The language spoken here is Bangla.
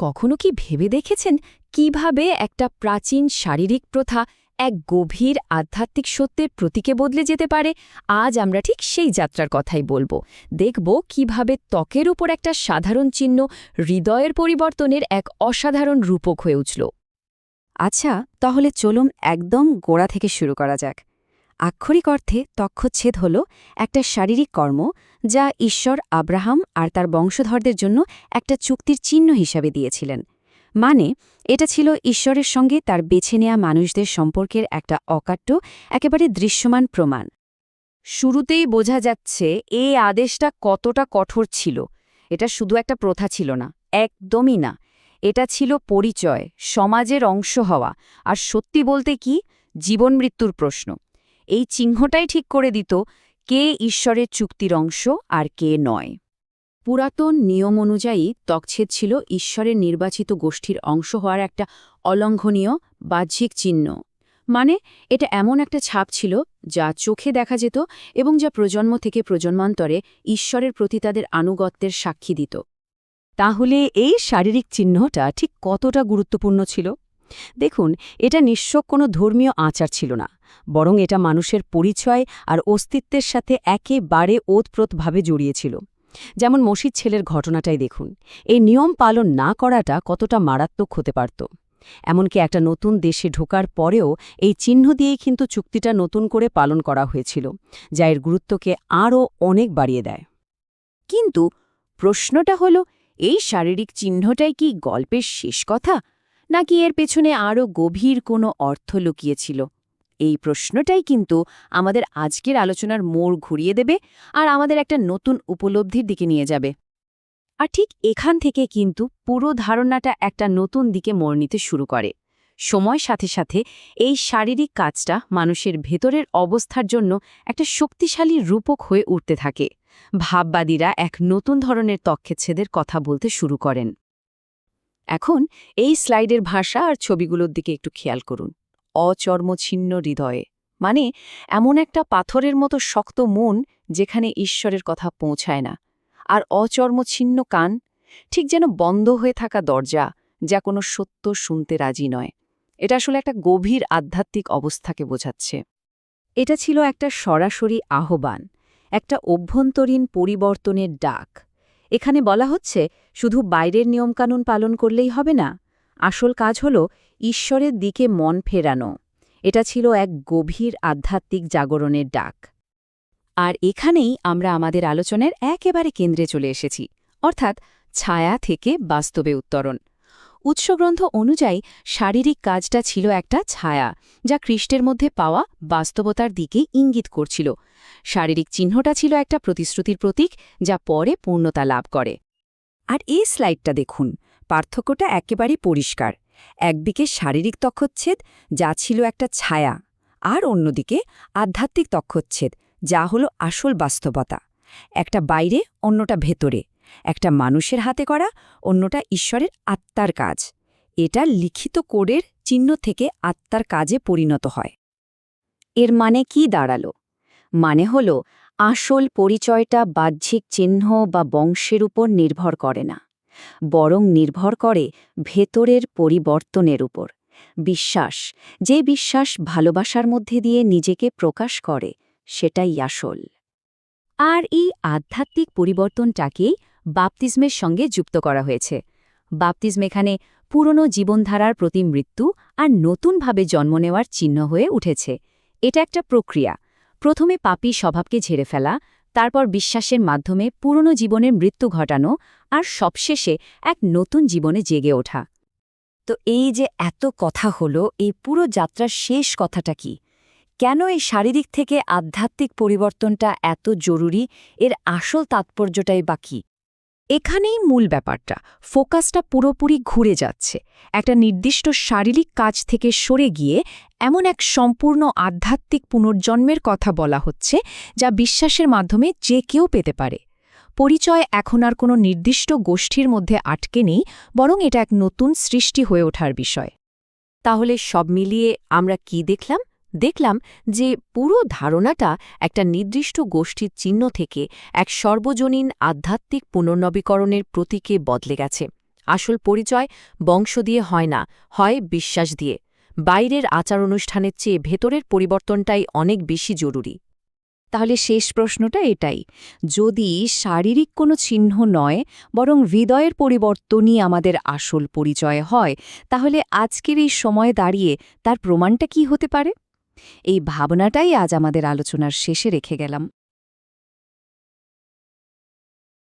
কখনো কি ভেবে দেখেছেন কীভাবে একটা প্রাচীন শারীরিক প্রথা এক গভীর আধ্যাত্মিক সত্যের প্রতীকে বদলে যেতে পারে? আজ আমরা ঠিক সেই যাত্রার কথাই বলব। দেখব কীভাবে ত্বকের উপর একটা সাধারণ চিহ্ন হৃদয়ের পরিবর্তনের এক অসাধারণ রূপক হয়ে উঠল। আচ্ছা তাহলে চলুন একদম গোড়া থেকে শুরু করা যাক। আক্ষরিক অর্থে তক্ষচ্ছেদ হল একটা শারীরিক কর্ম যা ঈশ্বর আব্রাহাম আর তার বংশধরদের জন্য একটা চুক্তির চিহ্ন হিসাবে দিয়েছিলেন। মানে এটা ছিল ঈশ্বরের সঙ্গে তার বেছে নেয়া মানুষদের সম্পর্কের একটা অকাট্য, একেবারে দৃশ্যমান প্রমাণ। শুরুতেই বোঝা যাচ্ছে এই আদেশটা কতটা কঠোর ছিল। এটা শুধু একটা প্রথা ছিল না, একদমই না। এটা ছিল পরিচয়, সমাজের অংশ হওয়া। আর সত্যি বলতে কি? জীবন মৃত্যুর প্রশ্ন। এই চিহ্নটাই ঠিক করে দিত কে ঈশ্বরের চুক্তির অংশ আর কে নয়। পুরাতন নিয়ম অনুযায়ী তকছেদ ছিল ঈশ্বরের নির্বাচিত গোষ্ঠীর অংশ হওয়ার একটা অলঙ্ঘনীয় বাহ্যিক চিহ্ন। মানে এটা এমন একটা ছাপ ছিল যা চোখে দেখা যেত এবং যা প্রজন্ম থেকে প্রজন্মান্তরে ঈশ্বরের প্রতি তাদের আনুগত্যের সাক্ষী দিত। তাহলে এই শারীরিক চিহ্নটা ঠিক কতটা গুরুত্বপূর্ণ ছিল? দেখুন, এটা নিঃস্ব কোনো ধর্মীয় আচার ছিল না। বরং এটা মানুষের পরিচয় আর অস্তিত্বের সাথে একেবারে ওতপ্রোতভাবে জড়িয়েছিল। যেমন মসিদ ছেলের ঘটনাটাই দেখুন। এই নিয়ম পালন না করাটা কতটা মারাত্মক হতে পারত। এমনকি একটা নতুন দেশে ঢোকার পরেও এই চিহ্ন দিয়েই কিন্তু চুক্তিটা নতুন করে পালন করা হয়েছিল, যা এর গুরুত্বকে আরও অনেক বাড়িয়ে দেয়। কিন্তু প্রশ্নটা হল, এই শারীরিক চিহ্নটাই কি গল্পের শেষ কথা? নাকি এর পেছনে আরও গভীর কোনো অর্থ লুকিয়েছিল? এই প্রশ্নটাই কিন্তু আমাদের আজকের আলোচনার মোড় ঘুরিয়ে দেবে আর আমাদের একটা নতুন উপলব্ধির দিকে নিয়ে যাবে। আর ঠিক এখান থেকে কিন্তু পুরো ধারণাটা একটা নতুন দিকে মোড় নিতে শুরু করে। সময় সাথে সাথে এই শারীরিক কাজটা মানুষের ভেতরের অবস্থার জন্য একটা শক্তিশালী রূপক হয়ে উঠতে থাকে। ভাববাদীরা এক নতুন ধরনের তক্ষেচ্ছেদের কথা বলতে শুরু করেন। এখন এই স্লাইডের ভাষা আর ছবিগুলোর দিকে একটু খেয়াল করুন। অচর্মছিন্ন হৃদয়ে। মানে এমন একটা পাথরের মতো শক্ত মন যেখানে ঈশ্বরের কথা পৌঁছায় না। আর অচর্মছিন্ন কান ঠিক যেন বন্ধ হয়ে থাকা দরজা যা কোনো সত্য শুনতে রাজি নয়। এটা আসলে একটা গভীর আধ্যাত্মিক অবস্থাকে বোঝাচ্ছে। এটা ছিল একটা সরাসরি আহ্বান, একটা অভ্যন্তরীণ পরিবর্তনের ডাক। এখানে বলা হচ্ছে, শুধু বাইরের নিয়মকানুন পালন করলেই হবে না। আসল কাজ হল ঈশ্বরের দিকে মন ফেরানো। এটা ছিল এক গভীর আধ্যাত্মিক জাগরণের ডাক। আর এখানেই আমরা আমাদের আলোচনার একেবারে কেন্দ্রে চলে এসেছি, অর্থাৎ ছায়া থেকে বাস্তবে উত্তরণ। উৎসগ্রন্থ অনুযায়ী শারীরিক কাজটা ছিল একটা ছায়া, যা খ্রিস্টের মধ্যে পাওয়া বাস্তবতার দিকে ইঙ্গিত করছিল। শারীরিক চিহ্নটা ছিল একটা প্রতিশ্রুতির প্রতীক, যা পরে পূর্ণতা লাভ করে। আর এই স্লাইডটা দেখুন, পার্থক্যটা একেবারে পরিষ্কার। একদিকে শারীরিক তক্ষচ্ছেদ, যা ছিল একটা ছায়া, আর অন্যদিকে আধ্যাত্মিক তক্ষচ্ছেদ, যা হলো আসল বাস্তবতা। একটা বাইরে, অন্যটা ভেতরে। একটা মানুষের হাতে করা, অন্যটা ঈশ্বরের আত্মার কাজ। এটা লিখিত কোডের চিহ্ন থেকে আত্মার কাজে পরিণত হয়। এর মানে কি দাঁড়াল? মানে হল, আসল পরিচয়টা বাহ্যিক চিহ্ন বা বংশের উপর নির্ভর করে না। বরং নির্ভর করে ভেতরের পরিবর্তনের উপর। বিশ্বাস, যে বিশ্বাস ভালোবাসার মধ্যে দিয়ে নিজেকে প্রকাশ করে, সেটাই আসল। আর এই আধ্যাত্মিক পরিবর্তনটাকেই বাপতিস্মের সঙ্গে যুক্ত করা হয়েছে। বাপতিস্ম এখানে পুরনো জীবনধারার প্রতি মৃত্যু আর নতুনভাবে জন্ম নেওয়ার চিহ্ন হয়ে উঠেছে। এটা একটা প্রক্রিয়া। প্রথমে পাপী স্বভাবকে ঝেড়ে ফেলা তারপর বিশ্বাসের মাধ্যমে পুরনো জীবনের মৃত্যু ঘটানো আর সবশেষে এক নতুন জীবনে জেগে ওঠা। তো এই যে এত কথা হলো, এই পুরো যাত্রার শেষ কথাটা কি? কেন এই শারীরিক থেকে আধ্যাত্মিক পরিবর্তনটা এত জরুরি? এর আসল তাৎপর্যটাই বা কী? এখানেই মূল ব্যাপারটা। ফোকাসটা পুরোপুরি ঘুরে যাচ্ছে। একটা নির্দিষ্ট শারীরিক কাজ থেকে সরে গিয়ে এমন এক সম্পূর্ণ আধ্যাত্মিক পুনর্জন্মের কথা বলা হচ্ছে, যা বিশ্বাসের মাধ্যমে যে কেউ পেতে পারে। পরিচয় এখন আর কোনো নির্দিষ্ট গোষ্ঠীর মধ্যে আটকে নেই, বরং এটা এক নতুন সৃষ্টি হয়ে ওঠার বিষয়। তাহলে সব মিলিয়ে আমরা কি দেখলাম? দেখলাম যে পুরো ধারণাটা একটা নির্দিষ্ট গোষ্ঠীর চিহ্ন থেকে এক সর্বজনীন আধ্যাত্মিক পুনর্নবীকরণের প্রতীকে বদলে গেছে। আসল পরিচয় বংশ দিয়ে হয় না, হয় বিশ্বাস দিয়ে। বাইরের আচার অনুষ্ঠানের চেয়ে ভেতরের পরিবর্তনটাই অনেক বেশি জরুরি। তাহলে শেষ প্রশ্নটা এটাই, যদি শারীরিক কোনো চিহ্ন নয়, বরং হৃদয়ের পরিবর্তনই আমাদের আসল পরিচয় হয়, তাহলে আজকের এই সময় দাঁড়িয়ে তার প্রমাণটা কি হতে পারে? এই ভাবনাটাই আজ আমাদের আলোচনার শেষে রেখে গেলাম।